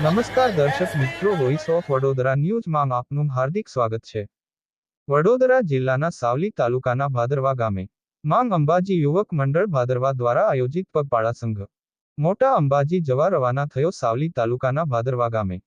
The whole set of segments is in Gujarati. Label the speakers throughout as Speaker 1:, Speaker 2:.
Speaker 1: નમસ્કાર દર્શક મિત્રો વોઇસ ઓફ વડોદરા ન્યૂઝમાં આપનું હાર્દિક સ્વાગત છે. વડોદરા જિલ્લાના સાવલી તાલુકાના ભાદરવા ગામે, માંગ અંબાજી યુવક મંડળ ભાદરવા દ્વારા આયોજિત પગપાળા સંઘ, મોટા અંબાજી જવા રવાના થયો સાવલી તાલુકાના ભાદરવા ગામે.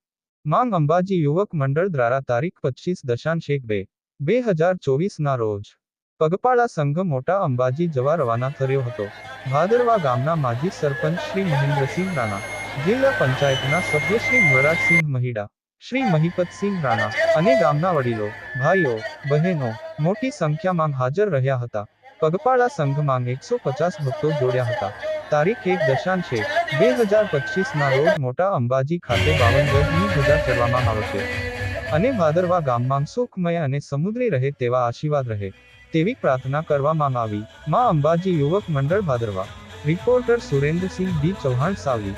Speaker 1: માંગ અંબાજી યુવક મંડળ દ્વારા તારીખ પચીસ દશાંશ એક બે બે હજાર ચોવીસના રોજ, પગપાળા સંઘ મોટા અંબાજી જવા રવાના થયો હતો. ભાદરવા ગામના માજી સરપંચ શ્રી મહેન્દ્રસિંહ રાણા જિલ્લા પંચાયતના સભ્ય શ્રી વરરાજસિંહ મહિડા, શ્રી મહિપતસિંહ રાણા અને ગામના વડીલો, ભાઈઓ, બહેનો મોટી સંખ્યામાં હાજર રહ્યા હતા. પગપાળા સંઘમાં એકસો પચાસ ભક્તો જોડ્યા હતા. તારીખ એક દશાંશે બે હજાર પચીસના રોજ મોટા અંબાજી ખાતે બાવન ગજની પૂજા કરવામાં આવશે અને ભાદરવા ગામમાં સુખમય અને સમુદ્રી રહે તેવા આશીર્વાદ રહે. તેવી પ્રાર્થના કરવામાં આવી. માં અંબાજી યુવક મંડળ ભાદરવા. Reporter Surendrasinh D. Chauhan Savli.